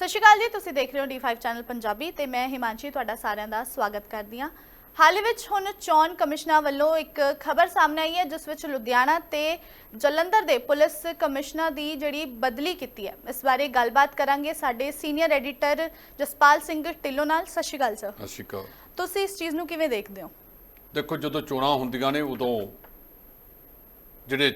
ਸਤਿ ਸ਼੍ਰੀ ਅਕਾਲ ਜੀ ਤੁਸੀਂ ਦੇਖ ਰਹੇ ਹੋ D5 ਚੈਨਲ ਪੰਜਾਬੀ ਤੇ ਮੈਂ ਹਿਮਾਂਸ਼ੀ ਤੁਹਾਡਾ ਸਾਰਿਆਂ ਦਾ ਸਵਾਗਤ ਕਰਦੀ ਹਾਂ। ਹਾਲ ਵਿੱਚ ਹੁਣ ਚੋਣ ਕਮਿਸ਼ਨਰ ਵੱਲੋਂ ਇੱਕ ਖਬਰ ਸਾਹਮਣੇ ਆਈ ਹੈ ਜਿਸ ਵਿੱਚ ਲੁਧਿਆਣਾ ਤੇ ਜਲੰਧਰ ਦੇ ਪੁਲਿਸ ਕਮਿਸ਼ਨਰ ਦੀ ਜਿਹੜੀ ਬਦਲੀ ਕੀਤੀ ਹੈ। ਇਸ ਬਾਰੇ ਗੱਲਬਾਤ ਕਰਾਂਗੇ ਸਾਡੇ ਸੀਨੀਅਰ ਐਡੀਟਰ ਜਸਪਾਲ ਸਿੰਘ ਢਿੱਲੋਂ ਨਾਲ। ਸਤਿ ਸ਼੍ਰੀ ਅਕਾਲ ਸਰ। ਸਤਿ ਸ਼੍ਰੀ ਅਕਾਲ। ਤੁਸੀਂ ਇਸ ਚੀਜ਼ ਨੂੰ ਕਿਵੇਂ ਦੇਖਦੇ ਹੋ? ਦੇਖੋ ਜਦੋਂ ਚੋਣਾਂ ਹੁੰਦੀਆਂ ਨੇ ਉਦੋਂ ਜਿਹੜੇ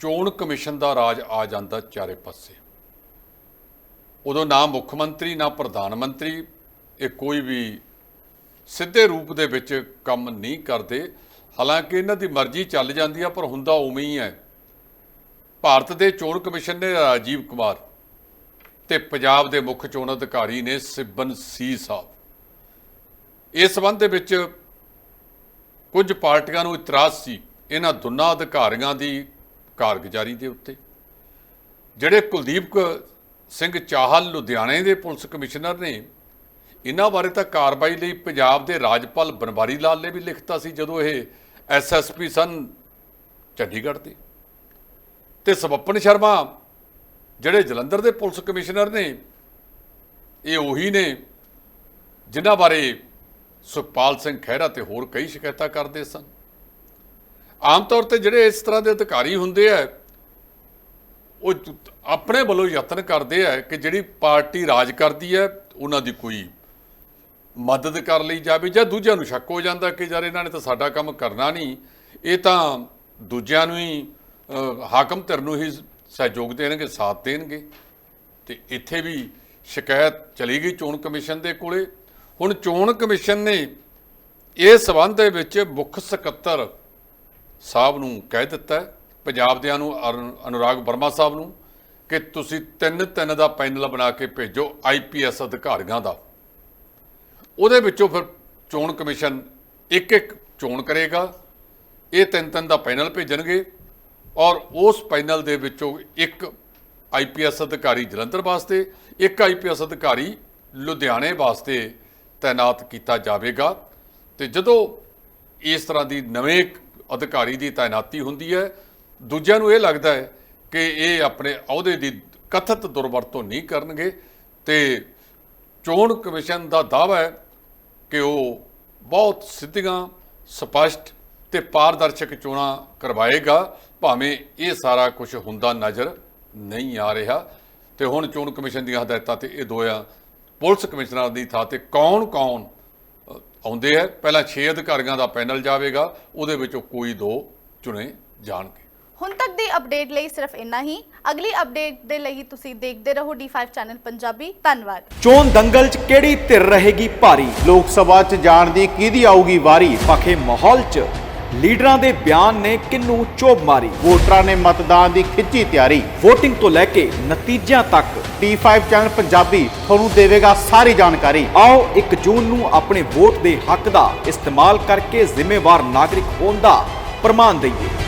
ਚੋਣ ਕਮਿਸ਼ਨ ਦਾ ਰਾਜ ਆ ਜਾਂਦਾ ਚਾਰੇ ਪਾਸੇ। ਉਦੋਂ ਨਾ ਮੁੱਖ ਮੰਤਰੀ, ਨਾ ਪ੍ਰਧਾਨ ਮੰਤਰੀ, ਇਹ ਕੋਈ ਵੀ ਸਿੱਧੇ ਰੂਪ ਦੇ ਵਿੱਚ ਕੰਮ ਨਹੀਂ ਕਰਦੇ। ਹਾਲਾਂਕਿ ਇਹਨਾਂ ਦੀ ਮਰਜ਼ੀ ਚੱਲ ਜਾਂਦੀ ਆ, ਪਰ ਹੁੰਦਾ ਉਵੇਂ ਹੀ ਹੈ। ਭਾਰਤ ਦੇ ਚੋਣ ਕਮਿਸ਼ਨ ਨੇ ਰਾਜੀਵ ਕੁਮਾਰ ਤੇ ਪੰਜਾਬ ਦੇ ਮੁੱਖ ਚੋਣ ਅਧਿਕਾਰੀ ਨੇ ਸਿਬਨ ਸੀ ਸਾਹਿਬ। ਇਸ ਸੰਬੰਧ ਦੇ ਵਿੱਚ ਕੁਝ ਪਾਰਟੀਆਂ ਨੂੰ ਇਤਰਾਜ਼ ਸੀ ਇਹਨਾਂ ਦੋਨਾਂ ਅਧਿਕਾਰੀਆਂ ਦੀ ਕਾਰਗੁਜ਼ਾਰੀ ਦੇ ਉੱਤੇ, ਜਿਹੜੇ ਕੁਲਦੀਪ ਕ- ਸਿੰਘ ਚਾਹਲ ਲੁਧਿਆਣੇ ਦੇ ਪੁਲਿਸ ਕਮਿਸ਼ਨਰ ਨੇ ਇਹਨਾਂ ਬਾਰੇ ਤਾਂ ਕਾਰਵਾਈ ਲਈ ਪੰਜਾਬ ਦੇ ਰਾਜਪਾਲ ਬਨਵਾਰੀ ਲਾਲ ਨੇ ਵੀ ਲਿਖਤਾ ਸੀ ਜਦੋਂ ਇਹ ਐਸਐਸਪੀ ਸਨ ਚੰਡੀਗੜ੍ਹ ਦੇ। ਤੇ ਸਵਪਨ ਸ਼ਰਮਾ, ਜਿਹੜੇ ਜਲੰਧਰ ਦੇ ਪੁਲਿਸ ਕਮਿਸ਼ਨਰ ਨੇ, ਇਹ ਉਹੀ ਨੇ ਜਿਨ੍ਹਾਂ ਬਾਰੇ ਸੁਖਪਾਲ ਸਿੰਘ ਖਹਿਰਾ ਤੇ ਹੋਰ ਕਈ ਸ਼ਿਕਾਇਤਾਂ ਕਰਦੇ ਸਨ। ਆਮ ਤੌਰ ਤੇ ਜਿਹੜੇ ਇਸ ਤਰ੍ਹਾਂ ਦੇ ਅਧਿਕਾਰੀ ਹੁੰਦੇ ਆ ਉਹ ਆਪਣੇ ਵੱਲੋਂ ਯਤਨ ਕਰਦੇ ਆ ਕਿ ਜਿਹੜੀ ਪਾਰਟੀ ਰਾਜ ਕਰਦੀ ਹੈ, ਉਹਨਾਂ ਦੀ ਕੋਈ ਮਦਦ ਕਰ ਲਈ ਜਾਵੇ ਜਾਂ ਦੂਜਿਆਂ ਨੂੰ ਸ਼ੱਕ ਹੋ ਜਾਂਦਾ ਕਿ ਯਾਰ ਇਹਨਾਂ ਨੇ ਤਾਂ ਸਾਡਾ ਕੰਮ ਕਰਨਾ ਨਹੀਂ। ਇਹ ਤਾਂ ਦੂਜਿਆਂ ਨੂੰ ਹੀ ਹਾਕਮ ਧਿਰ ਨੂੰ ਹੀ ਸਹਿਯੋਗ ਦੇਣਗੇ, ਸਾਥ ਦੇਣਗੇ। ਤੇ ਇੱਥੇ ਵੀ ਸ਼ਿਕਾਇਤ ਚਲੀ ਗਈ ਚੋਣ ਕਮਿਸ਼ਨ ਦੇ ਕੋਲੇ। ਹੁਣ ਚੋਣ ਕਮਿਸ਼ਨ ਨੇ ਇਸ ਸਬੰਧ ਦੇ ਵਿੱਚ ਮੁੱਖ ਸਕੱਤਰ ਸਾਹਿਬ ਨੂੰ ਕਹਿ ਦਿੱਤਾ ਪੰਜਾਬ ਦਿਆਂ ਨੂੰ, ਅਰ- ਅਨੁਰਾਗ ਵਰਮਾ ਸਾਹਿਬ ਨੂੰ ਕਿ ਤੁਸੀਂ ਤਿੰਨ ਤਿੰਨ ਦਾ ਪੈਨਲ ਬਣਾ ਕੇ ਭੇਜੋ ਆਈਪੀਐਸ ਅਧਿਕਾਰੀਆਂ ਦਾ। ਉਹਦੇ ਵਿੱਚੋਂ ਫਿਰ ਚੋਣ ਕਮਿਸ਼ਨ ਇੱਕ ਇੱਕ ਚੋਣ ਕਰੇਗਾ। ਇਹ ਤਿੰਨ ਤਿੰਨ ਦਾ ਪੈਨਲ ਭੇਜਣਗੇ ਔਰ ਉਸ ਪੈਨਲ ਦੇ ਵਿੱਚੋਂ ਇੱਕ ਆਈਪੀਐਸ ਅਧਿਕਾਰੀ ਜਲੰਧਰ ਵਾਸਤੇ, ਇੱਕ ਆਈਪੀਐਸ ਅਧਿਕਾਰੀ ਲੁਧਿਆਣੇ ਵਾਸਤੇ ਤਾਇਨਾਤ ਕੀਤਾ ਜਾਵੇਗਾ। ਤੇ ਜਦੋਂ ਇਸ ਤਰ੍ਹਾਂ ਦੀ ਨਵੇਂ ਅਧਿਕਾਰੀ ਦੀ ਤਾਇਨਾਤੀ ਹੁੰਦੀ ਹੈ ਦੂਜਿਆਂ ਨੂੰ ਇਹ ਲੱਗਦਾ ਹੈ ਕਿ ਇਹ ਆਪਣੇ ਅਹੁਦੇ ਦੀ ਕਥਿਤ ਦੁਰਵਰਤੋਂ ਨਹੀਂ ਕਰਨਗੇ ਤੇ ਚੋਣ ਕਮਿਸ਼ਨ ਦਾ ਦਾਅਵਾ ਹੈ ਕਿ ਉਹ ਬਹੁਤ ਸਿੱਧੀਆਂ, ਸਪਸ਼ਟ ਤੇ ਪਾਰਦਰਸ਼ਕ ਚੋਣਾਂ ਕਰਵਾਏਗਾ। ਭਾਵੇਂ ਇਹ ਸਾਰਾ ਕੁਝ ਹੁੰਦਾ ਨਜ਼ਰ ਨਹੀਂ ਆ ਰਿਹਾ। ਤੇ ਹੁਣ ਚੋਣ ਕਮਿਸ਼ਨ ਦੀਆਂ ਹਦਾਇਤਾਂ ਤੇ ਇਹ ਦੋਇਆ ਪੁਲਿਸ ਕਮਿਸ਼ਨਰਾਂ ਦੀ ਥਾਂ ਤੇ ਕੌਣ-ਕੌਣ ਆਉਂਦੇ ਹੈ। ਪਹਿਲਾਂ 6 ਅਧਿਕਾਰੀਆਂ ਦਾ ਪੈਨਲ ਜਾਵੇਗਾ। ਉਹਦੇ ਵਿੱਚੋਂ ਕੋਈ ਦੋ ਚੁਣੇ ਜਾਣਗੇ। ਹੁਣ ਤੱਕ ਦੀ ਅਪਡੇਟ ਲਈ ਸਿਰਫ ਇੰਨਾ ਹੀ। ਅਗਲੀ ਅਪਡੇਟ ਦੇ ਲਈ ਤੁਸੀਂ ਦੇਖਦੇ ਰਹੋ D5 ਚੈਨਲ ਪੰਜਾਬੀ। ਧੰਨਵਾਦ। ਚੋਣ ਦੰਗਲ 'ਚ ਕਿਹੜੀ ਧਿਰ ਰਹੇਗੀ ਭਾਰੀ? ਲੋਕ ਸਭਾ 'ਚ ਜਾਣ ਦੀ ਕਿਹਦੀ ਆਊਗੀ ਵਾਰੀ? ਪਖੇ ਮਾਹੌਲ 'ਚ ਲੀਡਰਾਂ ਦੇ ਬਿਆਨ ਨੇ ਕਿੰਨੂੰ ਚੋਬ ਮਾਰੀ? ਵੋਟਰਾਂ ਨੇ ਮਤਦਾਨ ਦੀ ਖਿੱਚੀ ਤਿਆਰੀ। VOTING ਤੋਂ ਲੈ ਕੇ ਨਤੀਜਿਆਂ ਤੱਕ T5 ਚੈਨਲ ਪੰਜਾਬੀ ਤੁਹਾਨੂੰ ਦੇਵੇਗਾ ਸਾਰੀ ਜਾਣਕਾਰੀ। ਆਓ 1 ਜੂਨ ਨੂੰ ਆਪਣੇ ਵੋਟ ਦੇ ਹੱਕ ਦਾ ਇਸਤੇਮਾਲ ਕਰਕੇ ਜ਼ਿੰਮੇਵਾਰ ਨਾਗਰਿਕ ਹੋਣ ਦਾ ਪ੍ਰਮਾਣ ਦਈਏ।